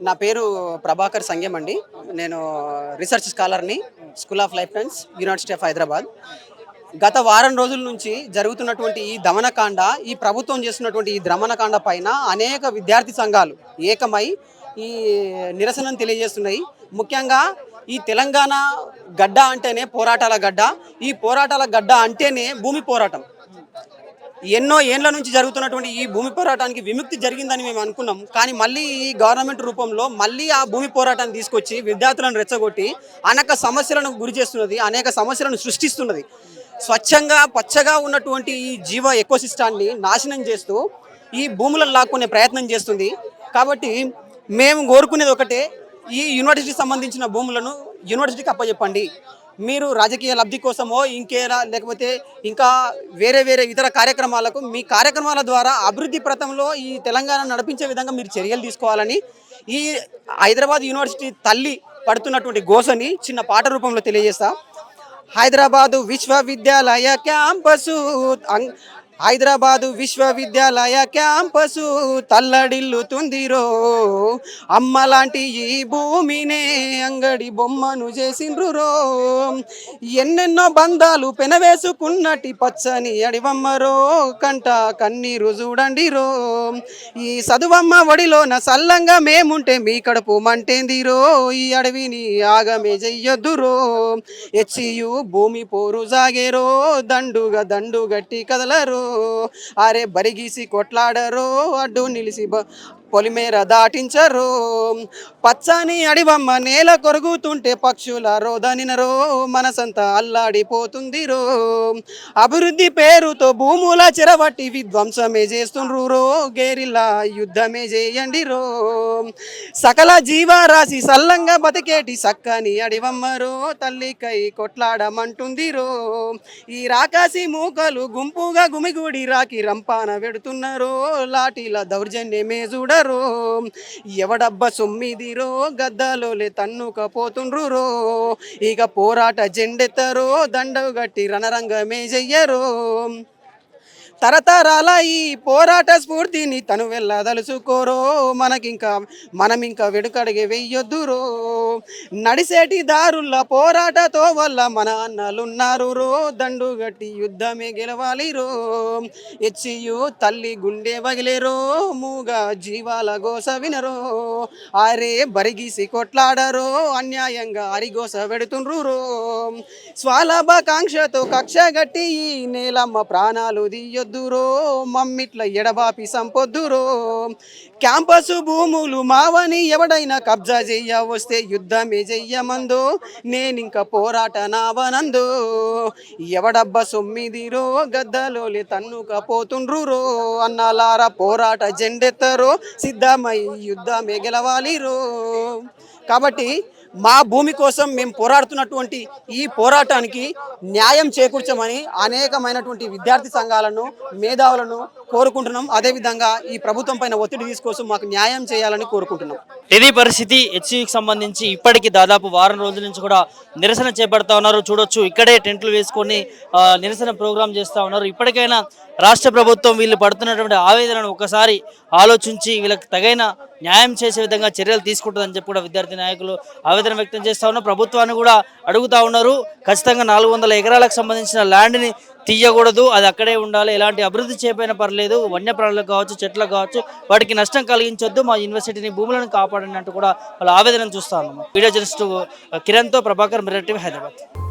నా పేరు ప్రభాకర్ సంగం అండి. నేను research స్కాలర్ని school of life science university of Hyderabad. గత వారం రోజుల నుంచి జరుగుతున్నటువంటి ఈ దమనకాండ ఈ ప్రభుత్వం చేస్తున్నటువంటి ఈ దమనకాండ పైన అనేక విద్యార్థి సంఘాలు ఏకమై ఈ నిరసనను తెలియజేస్తున్నాయి. ముఖ్యంగా ఈ తెలంగాణ గడ్డ అంటేనే పోరాటాల గడ్డ. ఈ పోరాటాల గడ్డ అంటేనే భూమి పోరాటం. ఎన్నో ఏండ్ల నుంచి జరుగుతున్నటువంటి ఈ భూమి పోరాటానికి విముక్తి జరిగిందని మేము అనుకున్నాం. కానీ మళ్ళీ ఈ గవర్నమెంట్ రూపంలో మళ్ళీ ఆ భూమి పోరాటాన్ని తీసుకొచ్చి విద్యార్థులను రెచ్చగొట్టి అనేక సమస్యలను గురి చేస్తున్నది అనేక సమస్యలను సృష్టిస్తున్నది. స్వచ్ఛంగా పచ్చగా ఉన్నటువంటి ఈ జీవ ఎకోసిస్టాన్ని నాశనం చేస్తూ ఈ భూములను లాక్కునే ప్రయత్నం చేస్తుంది. కాబట్టి మేము కోరుకునేది ఒకటే ఈ యూనివర్సిటీకి సంబంధించిన భూములను యూనివర్సిటీకి అప్పచెప్పండి. మీరు రాజకీయ లబ్ధి కోసమో ఇంకేలా లేకపోతే ఇంకా వేరే వేరే ఇతర కార్యక్రమాలకు మీ కార్యక్రమాల ద్వారా అభివృద్ధి ప్రతంలో ఈ తెలంగాణ నడిపించే విధంగా మీరు చర్యలు తీసుకోవాలని ఈ హైదరాబాద్ యూనివర్సిటీ తల్లి పడుతున్నటువంటి గోసని చిన్న పాట రూపంలో తెలియజేస్తా. హైదరాబాదు విశ్వవిద్యాలయ క్యాంపసు అం- హైదరాబాదు విశ్వవిద్యాలయ క్యాంపసు తల్లడిల్లుతుందిరో. అమ్మ లాంటి ఈ భూమినే అంగడి బొమ్మను చేసిండ్రు రో ఎన్నెన్నో బంధాలు పెనవేసుకున్నటి పచ్చని అడివమ్మరో. కంట కన్నీరు చూడండి రో ఈ చదువమ్మ ఒడిలోన సల్లంగా మేముంటే మీ కడుపు మంటేందిరో. ఈ అడవిని ఆగమే చెయ్యొద్దురో. హెచ్చియు భూమి పోరు సాగేరో దండుగా దండు గట్టి కదలరో. అరే బరిగీసి కొట్లాడరు అడ్డు నిలిసి బ- పొలిమేర దాటించరు. పచ్చని అడివమ్మ నేల కొరుగుతుంటే పక్షుల రోదనినరో మనసంతా అల్లాడిపోతుంది రో అభివృద్ధి పేరుతో భూముల చెరవట్టి విధ్వంసమే చేస్తుండ్రు రో గేరిలా యుద్ధమే చేయండి రో సకల జీవరాశి సల్లంగా బతికేటి సక్కని అడివమ్మరో తల్లికై కొట్లాడమంటుంది రో ఈ రాకాసి మూకలు గుంపుగా గుమిగూడి రాకి రంపాన పెడుతున్నారో లాఠీల దౌర్జన్యమే చూడరో ఎవడబ్బ సొమ్మిదిరో గద్దలోలే తన్నుకపోతుండ్రు పోతుండ్రురో ఇక పోరాట జెండెత్తరో దండవు గట్టి రణరంగమే చెయ్యరో తరతరాల ఈ పోరాట స్ఫూర్తిని తను వెళ్ళదలుచుకోరో మనకింకా మనం ఇంకా వెనుకడిగే వెయ్యొద్దురో. నడిసేటి దారుల పోరాటతో వల్ల మన అన్నలున్నారు రో దండు గట్టి యుద్ధమే గెలవాలి రో. హెచ్చియు తల్లి గుండె వగిలేరో మూగా జీవాల గోస వినరో. అరే బరిగిసి కొట్లాడరో అన్యాయంగా అరిగోస పెడుతుండ్రు రో. స్వాలాభాకాంక్షతో కక్ష గట్టి ఈ నేలమ్మ ప్రాణాలు దియ్యొద్దురో మమ్మిట్ల ఎడబాపి సంపొద్దురో. క్యాంపస్ భూములు మావని ఎవడైనా కబ్జా చెయ్య వస్తే యుద్ధమే చెయ్యమందో నేనింక పోరాట నావనందో. ఎవడబ్బ సొమ్మిదిరో గద్దలోలే తన్నుకపోతుండ్రు రో అన్నాలారా పోరాట జెండెత్తరో సిద్ధమై యుద్ధమే గెలవాలిరో. కాబట్టి మా భూమి కోసం మేము పోరాడుతున్నటువంటి ఈ పోరాటానికి న్యాయం చేకూర్చమని అనేకమైనటువంటి విద్యార్థి సంఘాలను మేధావులను కోరుకుంటున్నాం. అదేవిధంగా ఈ ప్రభుత్వం పైన ఒత్తిడి తీసుకొస్తూ మాకు న్యాయం చేయాలని కోరుకుంటున్నాం. ఇది పరిస్థితి హెచ్సికి సంబంధించి ఇప్పటికి దాదాపు వారం రోజుల నుంచి కూడా నిరసన చేపడతా ఉన్నారు. చూడొచ్చు ఇక్కడే టెంట్లు వేసుకొని నిరసన ప్రోగ్రాం చేస్తూ ఉన్నారు. ఇప్పటికైనా రాష్ట్ర ప్రభుత్వం వీళ్ళు పడుతున్నటువంటి ఆవేదనను ఒకసారి ఆలోచించి వీళ్ళకి తగైన న్యాయం చేసే విధంగా చర్యలు తీసుకుంటుందని చెప్పి కూడా విద్యార్థి నాయకులు ఆవేదన వ్యక్తం చేస్తూ ఉన్నారు. ప్రభుత్వాన్ని కూడా అడుగుతా ఉన్నారు. ఖచ్చితంగా నాలుగు వందల ఎకరాలకు సంబంధించిన ల్యాండ్ని తీయకూడదు. అది అక్కడే ఉండాలి. ఎలాంటి అభివృద్ధి చేయకపోయినా పర్లేదు. వన్యప్రాణులకు కావచ్చు చెట్లకు కావచ్చు వాటికి నష్టం కలిగించొద్దు. మా యూనివర్సిటీని భూములను కాపాడని అంటూ కూడా వాళ్ళ ఆవేదన చూస్తా ఉన్నాము వీడియో జర్నలిస్టు కిరణ్తో ప్రభాకర్ మిరటి హైదరాబాద్.